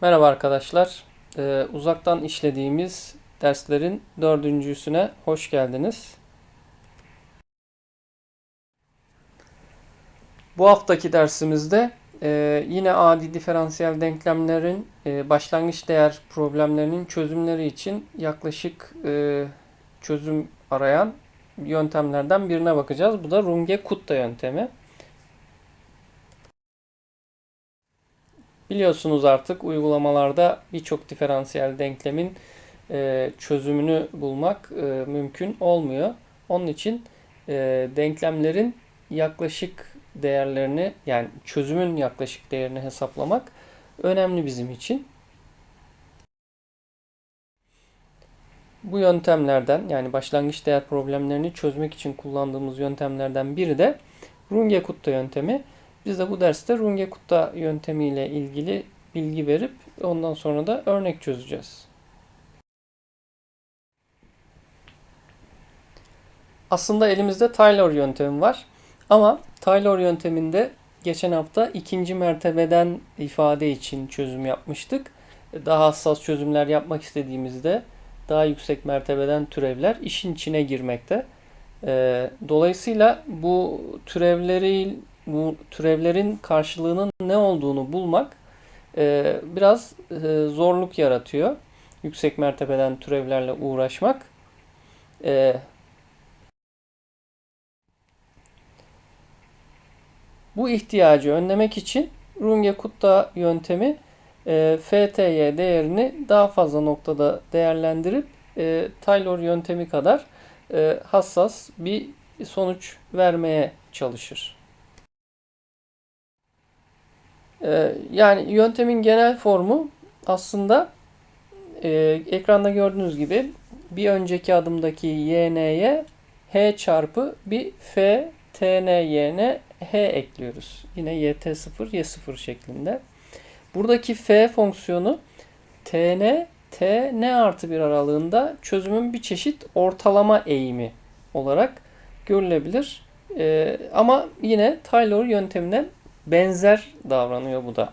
Merhaba arkadaşlar. Ee, uzaktan işlediğimiz derslerin dördüncüsüne hoş geldiniz. Bu haftaki dersimizde e, yine adi diferansiyel denklemlerin e, başlangıç değer problemlerinin çözümleri için yaklaşık e, çözüm arayan yöntemlerden birine bakacağız. Bu da Runge-Kutta yöntemi. Biliyorsunuz artık uygulamalarda birçok diferansiyel denklemin e, çözümünü bulmak e, mümkün olmuyor. Onun için e, denklemlerin yaklaşık değerlerini yani çözümün yaklaşık değerini hesaplamak önemli bizim için. Bu yöntemlerden yani başlangıç değer problemlerini çözmek için kullandığımız yöntemlerden biri de Runge-Kutta yöntemi. Biz de bu derste Runge-Kutta yöntemiyle ilgili bilgi verip ondan sonra da örnek çözeceğiz. Aslında elimizde Taylor yöntemi var. Ama Taylor yönteminde geçen hafta ikinci mertebeden ifade için çözüm yapmıştık. Daha hassas çözümler yapmak istediğimizde daha yüksek mertebeden türevler işin içine girmekte. Ee, dolayısıyla bu türevleri bu türevlerin karşılığının ne olduğunu bulmak e, biraz e, zorluk yaratıyor. Yüksek mertebeden türevlerle uğraşmak. E, bu ihtiyacı önlemek için Runge-Kutta yöntemi e, FTY değerini daha fazla noktada değerlendirip e, Taylor yöntemi kadar e, hassas bir sonuç vermeye çalışır. Ee, yani yöntemin genel formu aslında e, ekranda gördüğünüz gibi bir önceki adımdaki YN'ye H çarpı bir F TNYN H ekliyoruz. Yine YT0 Y0 şeklinde. Buradaki F fonksiyonu TN T N artı bir aralığında çözümün bir çeşit ortalama eğimi olarak görülebilir. Ee, ama yine Taylor yönteminden benzer davranıyor bu da.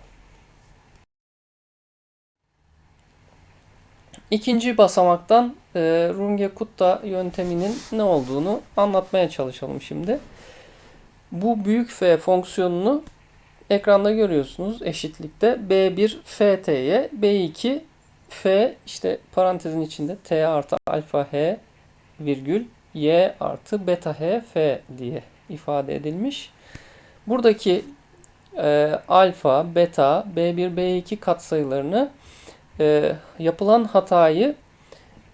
İkinci basamaktan e, Runge-Kutta yönteminin ne olduğunu anlatmaya çalışalım şimdi. Bu büyük F fonksiyonunu ekranda görüyorsunuz eşitlikte B1 FT'ye B2 F işte parantezin içinde T artı alfa H virgül Y artı beta H F diye ifade edilmiş. Buradaki e, alfa, beta, B1, B2 katsayılarını e, yapılan hatayı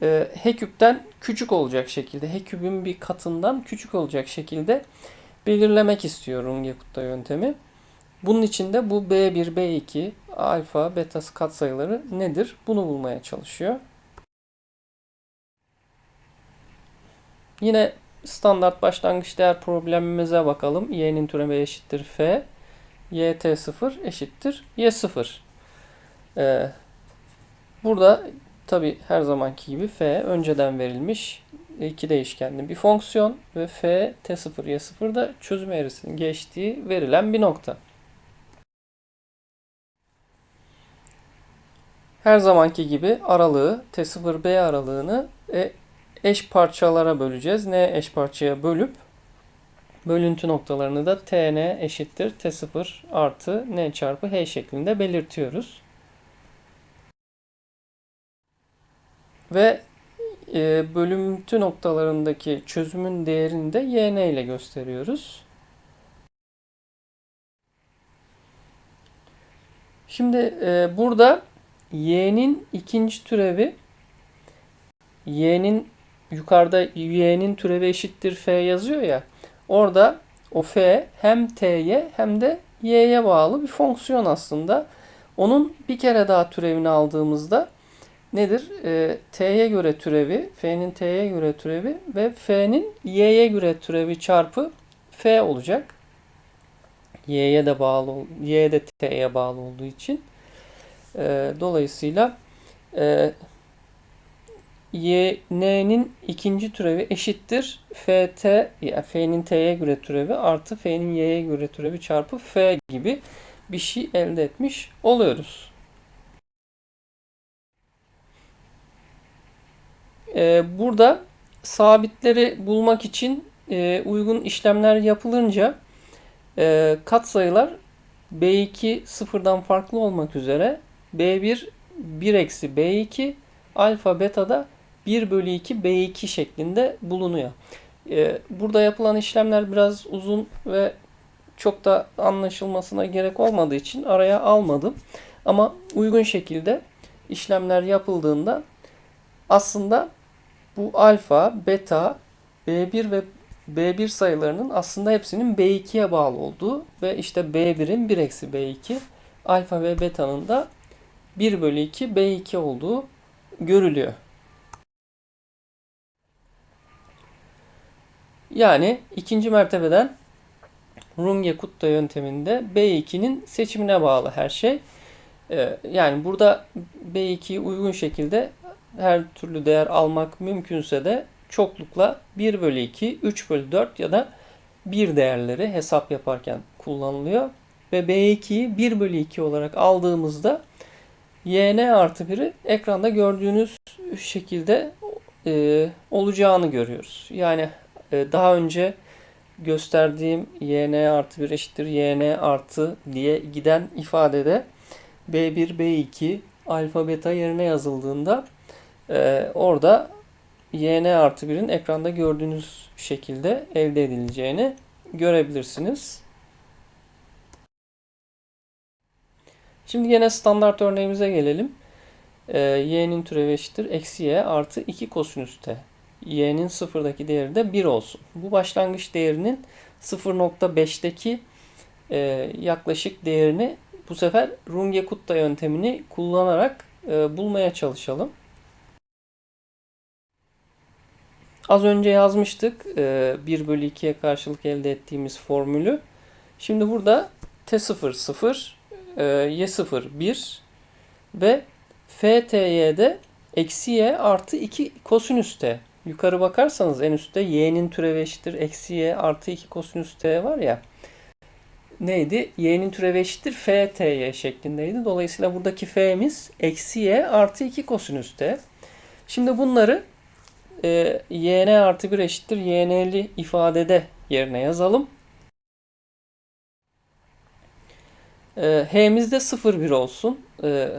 e, H küpten küçük olacak şekilde, H küpün bir katından küçük olacak şekilde belirlemek istiyorum Yakutta yöntemi. Bunun için de bu B1, B2, alfa, beta katsayıları nedir? Bunu bulmaya çalışıyor. Yine standart başlangıç değer problemimize bakalım. Y'nin türevi eşittir F yt0 eşittir y0. Ee, burada tabi her zamanki gibi f önceden verilmiş iki değişkenli bir fonksiyon ve f t0 y0 da çözüm eğrisinin geçtiği verilen bir nokta. Her zamanki gibi aralığı t0b aralığını e, eş parçalara böleceğiz. Ne eş parçaya bölüp Bölüntü noktalarını da tn eşittir t0 artı n çarpı h şeklinde belirtiyoruz. Ve e, bölüntü noktalarındaki çözümün değerini de yn ile gösteriyoruz. Şimdi e, burada y'nin ikinci türevi y'nin yukarıda y'nin türevi eşittir f yazıyor ya. Orada o f hem t'ye hem de y'ye bağlı bir fonksiyon aslında. Onun bir kere daha türevini aldığımızda nedir? E, t'ye göre türevi, f'nin t'ye göre türevi ve f'nin y'ye göre türevi çarpı f olacak. y'ye de bağlı, y de t'ye bağlı olduğu için. E, dolayısıyla e, y'nin ikinci türevi eşittir ft ya f'nin t'ye göre türevi artı f'nin y'ye göre türevi çarpı f gibi bir şey elde etmiş oluyoruz. Ee, burada sabitleri bulmak için e, uygun işlemler yapılınca e, katsayılar b2 sıfırdan farklı olmak üzere b1 1 eksi b2 alfa beta da 1 bölü 2 B2 şeklinde bulunuyor. E, burada yapılan işlemler biraz uzun ve çok da anlaşılmasına gerek olmadığı için araya almadım. Ama uygun şekilde işlemler yapıldığında aslında bu alfa, beta, B1 ve B1 sayılarının aslında hepsinin B2'ye bağlı olduğu ve işte B1'in 1 eksi B2, alfa ve beta'nın da 1 bölü 2 B2 olduğu görülüyor. Yani ikinci mertebeden Runge-Kutta yönteminde B2'nin seçimine bağlı her şey. Ee, yani burada B2'yi uygun şekilde her türlü değer almak mümkünse de çoklukla 1 bölü 2, 3 bölü 4 ya da 1 değerleri hesap yaparken kullanılıyor. Ve B2'yi 1 bölü 2 olarak aldığımızda YN artı 1'i ekranda gördüğünüz şekilde e, olacağını görüyoruz. Yani daha önce gösterdiğim YN artı 1 eşittir YN artı diye giden ifadede B1, B2 alfa beta yerine yazıldığında e, orada YN artı 1'in ekranda gördüğünüz şekilde elde edileceğini görebilirsiniz. Şimdi yine standart örneğimize gelelim. E, y'nin türevi eşittir eksi y artı 2 kosinüs t. y'nin sıfırdaki değeri de 1 olsun. Bu başlangıç değerinin 0.5'teki e, yaklaşık değerini bu sefer Runge-Kutta yöntemini kullanarak e, bulmaya çalışalım. Az önce yazmıştık e, 1 bölü 2'ye karşılık elde ettiğimiz formülü. Şimdi burada T0 0, e, Y0 1 ve FTY'de eksi Y artı 2 kosinüs T. Yukarı bakarsanız en üstte Y'nin türevi eşittir eksi Y artı 2 kosinüs T var ya. Neydi? Y'nin türevi eşittir FTY şeklindeydi. Dolayısıyla buradaki F'miz eksi Y artı 2 kosinüs T. Şimdi bunları e, yn artı 1 eşittir yn'li ifadede yerine yazalım. E, h'miz de 0,1 olsun. E,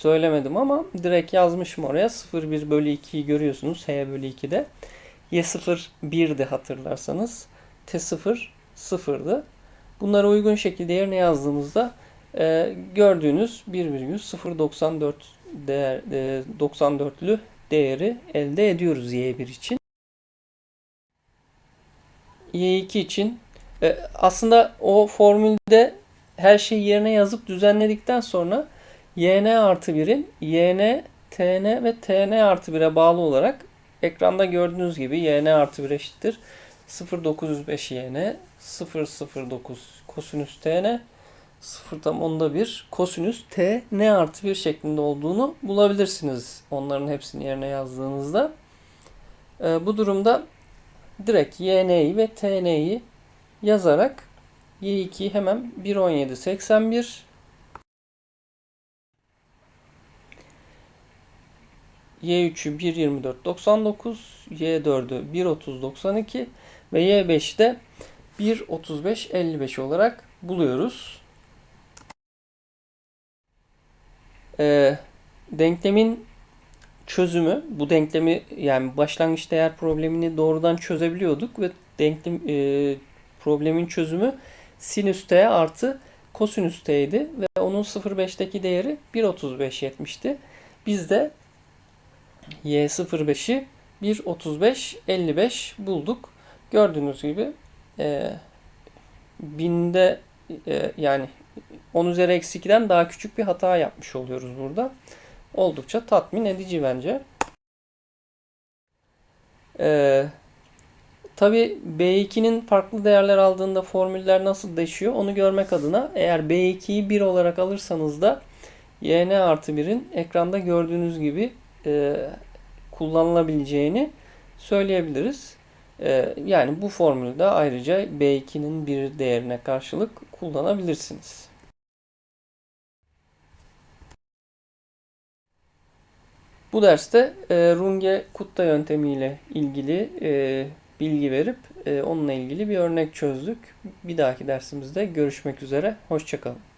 söylemedim ama direkt yazmışım oraya. 0,1 bölü 2'yi görüyorsunuz h bölü 2'de. y0 1'di hatırlarsanız. t0 0'dı. Bunları uygun şekilde yerine yazdığımızda e, gördüğünüz 1,094 değer e, 94'lü değeri elde ediyoruz y1 için. y2 için e, aslında o formülde her şeyi yerine yazıp düzenledikten sonra yn artı 1'in yn, tn ve tn artı 1'e bağlı olarak ekranda gördüğünüz gibi yn artı 1 eşittir 0.905 yn 0.09 kosinüs tn 0 tam onda bir kosinüs t n artı 1 şeklinde olduğunu bulabilirsiniz. Onların hepsini yerine yazdığınızda. E, bu durumda direkt y'n'yi ve t'n'yi yazarak y2'yi hemen 1.17.81 Y3'ü 1.24.99, Y4'ü 1.30.92 ve Y5'i de 1.35.55 olarak buluyoruz. e, denklemin çözümü, bu denklemi yani başlangıç değer problemini doğrudan çözebiliyorduk ve denklem e, problemin çözümü sinüs t artı kosinüs t'ydi ve onun 0.5'teki değeri 1.35'yetmişti. Biz de y05'i 1.35 bulduk. Gördüğünüz gibi e, binde e, yani 10 üzeri eksi 2'den daha küçük bir hata yapmış oluyoruz burada. Oldukça tatmin edici bence. Ee, Tabi B2'nin farklı değerler aldığında formüller nasıl değişiyor onu görmek adına eğer B2'yi 1 olarak alırsanız da YN artı 1'in ekranda gördüğünüz gibi e, kullanılabileceğini söyleyebiliriz. E, yani bu formülü de ayrıca B2'nin bir değerine karşılık kullanabilirsiniz. Bu derste e, Runge Kutta yöntemiyle ilgili e, bilgi verip e, onunla ilgili bir örnek çözdük. Bir dahaki dersimizde görüşmek üzere. Hoşçakalın.